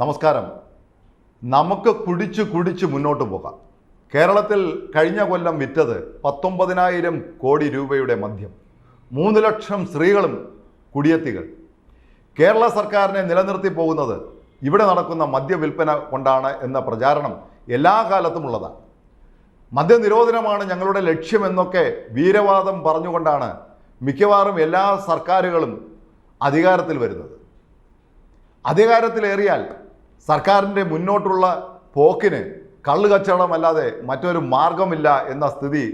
നമസ്കാരം. നമുക്ക് കുടിച്ച് കുടിച്ച് മുന്നോട്ട് പോകാം. കേരളത്തിൽ കഴിഞ്ഞ കൊല്ലം വിറ്റത് പത്തൊമ്പതിനായിരം കോടി രൂപയുടെ മദ്യം. മൂന്ന് ലക്ഷം സ്ത്രീകളും കുടിയെത്തികൾ. കേരള സർക്കാരിനെ നിലനിർത്തി പോകുന്നത് ഇവിടെ നടക്കുന്ന മദ്യവിൽപ്പന കൊണ്ടാണ് എന്ന പ്രചാരണം എല്ലാ കാലത്തും ഉള്ളതാണ്. മദ്യനിരോധനമാണ് ഞങ്ങളുടെ ലക്ഷ്യമെന്നൊക്കെ വീരവാദം പറഞ്ഞുകൊണ്ടാണ് മിക്കവാറും എല്ലാ സർക്കാരുകളും അധികാരത്തിൽ വരുന്നത്. അധികാരത്തിലേറിയാൽ സർക്കാരിന്റെ മുന്നോട്ടുള്ള പോക്കിന് കള്ളു കച്ചവടമല്ലാതെ മറ്റൊരു മാർഗമില്ല എന്ന സ്ഥിതി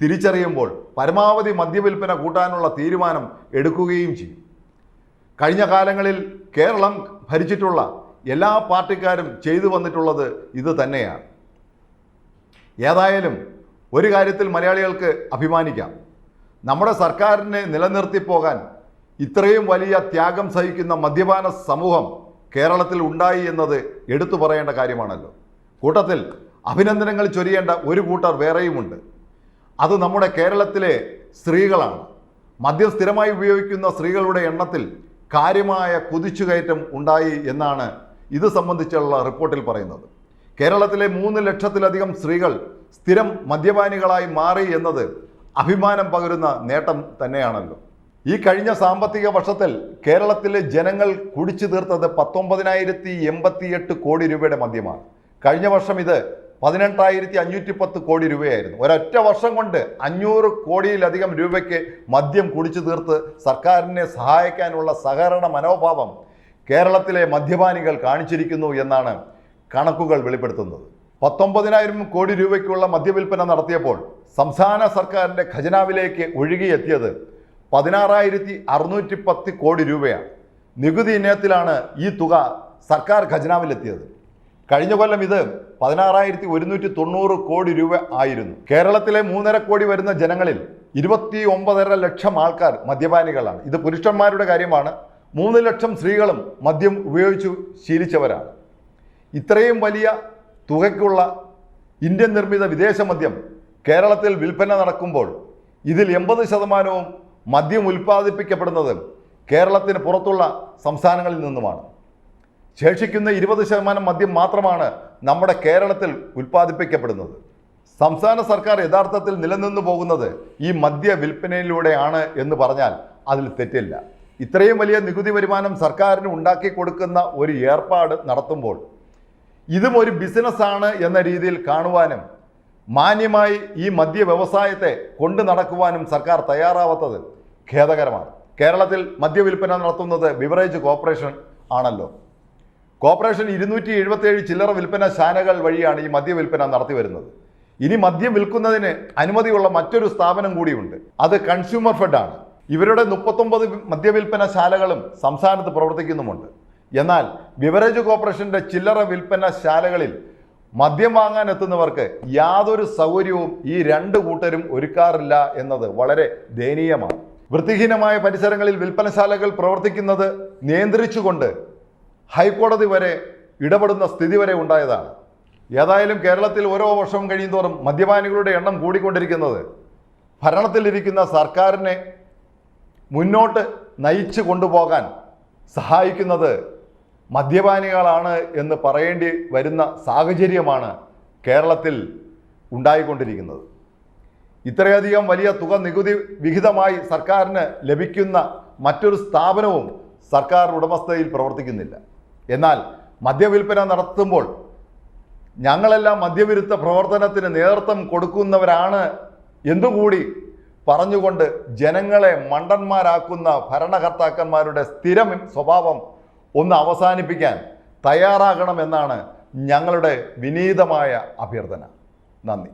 തിരിച്ചറിയുമ്പോൾ പരമാവധി മദ്യവിൽപ്പന കൂട്ടാനുള്ള തീരുമാനം എടുക്കുകയും ചെയ്യും. കഴിഞ്ഞ കാലങ്ങളിൽ കേരളം ഭരിച്ചിട്ടുള്ള എല്ലാ പാർട്ടിക്കാരും ചെയ്തു വന്നിട്ടുള്ളത് ഇത് തന്നെയാണ്. ഏതായാലും ഒരു കാര്യത്തിൽ മലയാളികൾക്ക് അഭിമാനിക്കാം. നമ്മുടെ സർക്കാരിനെ നിലനിർത്തി പോകാൻ ഇത്രയും വലിയ ത്യാഗം സഹിക്കുന്ന മദ്യപാന സമൂഹം കേരളത്തിൽ ഉണ്ടായി എന്നത് എടുത്തു പറയേണ്ട കാര്യമാണല്ലോ. കൂട്ടത്തിൽ അഭിനന്ദനങ്ങൾ ചൊരിയേണ്ട ഒരു കൂട്ടർ വേറെയുമുണ്ട്. അത് നമ്മുടെ കേരളത്തിലെ സ്ത്രീകളാണ്. മദ്യം സ്ഥിരമായി ഉപയോഗിക്കുന്ന സ്ത്രീകളുടെ എണ്ണത്തിൽ കാര്യമായ കുതിച്ചുകയറ്റം ഉണ്ടായി എന്നാണ് ഇത് സംബന്ധിച്ചുള്ള റിപ്പോർട്ടിൽ പറയുന്നത്. കേരളത്തിലെ മൂന്ന് ലക്ഷത്തിലധികം സ്ത്രീകൾ സ്ഥിരം മദ്യപാനികളായി മാറി എന്നത് അഭിമാനം പകരുന്ന നേട്ടം തന്നെയാണല്ലോ. ഈ കഴിഞ്ഞ സാമ്പത്തിക വർഷത്തിൽ കേരളത്തിലെ ജനങ്ങൾ കുടിച്ചു തീർത്തത് പത്തൊമ്പതിനായിരത്തി എൺപത്തിയെട്ട് കോടി രൂപയുടെ മദ്യമാണ്. കഴിഞ്ഞ വർഷം ഇത് പതിനെട്ടായിരത്തി അഞ്ഞൂറ്റി പത്ത് കോടി രൂപയായിരുന്നു. ഒരൊറ്റ വർഷം കൊണ്ട് അഞ്ഞൂറ് കോടിയിലധികം രൂപയ്ക്ക് മദ്യം കുടിച്ചു തീർത്ത് സർക്കാരിനെ സഹായിക്കാനുള്ള സഹകരണ മനോഭാവം കേരളത്തിലെ മദ്യപാനികൾ കാണിച്ചിരിക്കുന്നു എന്നാണ് കണക്കുകൾ വെളിപ്പെടുത്തുന്നത്. പത്തൊമ്പതിനായിരം കോടി രൂപയ്ക്കുള്ള മദ്യവിൽപ്പന നടത്തിയപ്പോൾ സംസ്ഥാന സർക്കാരിന്റെ ഖജനാവിലേക്ക് ഒഴുകിയെത്തിയത് പതിനാറായിരത്തി അറുന്നൂറ്റി പത്ത് കോടി രൂപയാണ് നികുതി ഇനത്തിലാണ് ഈ തുക സർക്കാർ ഖജനാവിലെത്തിയത്. കഴിഞ്ഞ കൊല്ലം ഇത് പതിനാറായിരത്തി ഒരുന്നൂറ്റി തൊണ്ണൂറ് കോടി രൂപ ആയിരുന്നു. കേരളത്തിലെ മൂന്നര കോടി വരുന്ന ജനങ്ങളിൽ ഇരുപത്തി ഒമ്പതര ലക്ഷം ആൾക്കാർ മദ്യപാനികളാണ്. ഇത് പുരുഷന്മാരുടെ കാര്യമാണ്. മൂന്ന് ലക്ഷം സ്ത്രീകളും മദ്യം ഉപയോഗിച്ചു ശീലിച്ചവരാണ്. ഇത്രയും വലിയ തുകയ്ക്കുള്ള ഇന്ത്യൻ നിർമ്മിത വിദേശ മദ്യം കേരളത്തിൽ വിൽപ്പന നടക്കുമ്പോൾ ഇതിൽ എൺപത് ശതമാനവും മദ്യം ഉൽപ്പാദിപ്പിക്കപ്പെടുന്നത് കേരളത്തിന് പുറത്തുള്ള സംസ്ഥാനങ്ങളിൽ നിന്നുമാണ്. ശേഷിക്കുന്ന ഇരുപത് ശതമാനം മദ്യം മാത്രമാണ് നമ്മുടെ കേരളത്തിൽ ഉൽപ്പാദിപ്പിക്കപ്പെടുന്നത്. സംസ്ഥാന സർക്കാർ യഥാർത്ഥത്തിൽ നിലനിന്നു പോകുന്നത് ഈ മദ്യ വിൽപ്പനയിലൂടെയാണ് എന്ന് പറഞ്ഞാൽ അതിൽ തെറ്റില്ല. ഇത്രയും വലിയ നികുതി വരുമാനം സർക്കാരിന് ഉണ്ടാക്കി കൊടുക്കുന്ന ഒരു ഏർപ്പാട് നടത്തുമ്പോൾ ഇതും ഒരു ബിസിനസ്സാണ് എന്ന രീതിയിൽ കാണുവാനും മാന്യമായി ഈ മദ്യ വ്യവസായത്തെ കൊണ്ടു നടക്കുവാനും സർക്കാർ തയ്യാറാവാത്തത് ഖേദകരമാണ്. കേരളത്തിൽ മദ്യവിൽപ്പന നടത്തുന്നത് ബിവറേജ് കോർപ്പറേഷൻ ആണല്ലോ. കോർപ്പറേഷൻ ഇരുന്നൂറ്റി എഴുപത്തേഴ് ചില്ലറ വിൽപ്പന ശാലകൾ വഴിയാണ് ഈ മദ്യവിൽപ്പന നടത്തി വരുന്നത്. ഇനി മദ്യം വിൽക്കുന്നതിന് അനുമതിയുള്ള മറ്റൊരു സ്ഥാപനം കൂടിയുണ്ട്. അത് കൺസ്യൂമർ ഫെഡാണ് ഇവരുടെ മുപ്പത്തൊമ്പത് മദ്യവിൽപ്പന ശാലകളും സംസ്ഥാനത്ത് പ്രവർത്തിക്കുന്നുമുണ്ട്. എന്നാൽ ബിവറേജ് കോർപ്പറേഷന്റെ ചില്ലറ വിൽപ്പന ശാലകളിൽ മദ്യം വാങ്ങാൻ എത്തുന്നവർക്ക് യാതൊരു സൗകര്യവും ഈ രണ്ട് കൂട്ടരും ഒരുക്കാറില്ല എന്നത് വളരെ ദയനീയമാണ്. വൃത്തിഹീനമായ പരിസരങ്ങളിൽ വിൽപ്പനശാലകൾ പ്രവർത്തിക്കുന്നത് നിയന്ത്രിച്ചുകൊണ്ട് ഹൈക്കോടതി വരെ ഇടപെടുന്ന സ്ഥിതി വരെ ഉണ്ടായതാണ്. ഏതായാലും കേരളത്തിൽ ഓരോ വർഷവും കഴിയുന്തോറും മദ്യപാനികളുടെ എണ്ണം കൂടിക്കൊണ്ടിരിക്കുന്നത് ഭരണത്തിലിരിക്കുന്ന സർക്കാരിനെ മുന്നോട്ട് നയിച്ചു കൊണ്ടുപോകാൻ സഹായിക്കുന്നത് മദ്യപാനികളാണ് എന്ന് പറയേണ്ടി വരുന്ന സാഹചര്യമാണ് കേരളത്തിൽ ഉണ്ടായിക്കൊണ്ടിരിക്കുന്നത്. ഇത്രയധികം വലിയ തുക നികുതി വിഹിതമായി സർക്കാരിന് ലഭിക്കുന്ന മറ്റൊരു സ്ഥാപനവും സർക്കാർ ഉടമസ്ഥതയിൽ പ്രവർത്തിക്കുന്നില്ല. എന്നാൽ മദ്യവിൽപ്പന നടത്തുമ്പോൾ ഞങ്ങളെല്ലാം മദ്യവിരുദ്ധ പ്രവർത്തനത്തിന് നേതൃത്വം കൊടുക്കുന്നവരാണ് എന്തുകൂടി പറഞ്ഞുകൊണ്ട് ജനങ്ങളെ മണ്ടന്മാരാക്കുന്ന ഭരണകർത്താക്കന്മാരുടെ സ്ഥിരം സ്വഭാവം ഒന്ന് അവസാനിപ്പിക്കാൻ തയ്യാറാകണമെന്നാണ് ഞങ്ങളുടെ വിനീതമായ അഭ്യർത്ഥന. നന്ദി.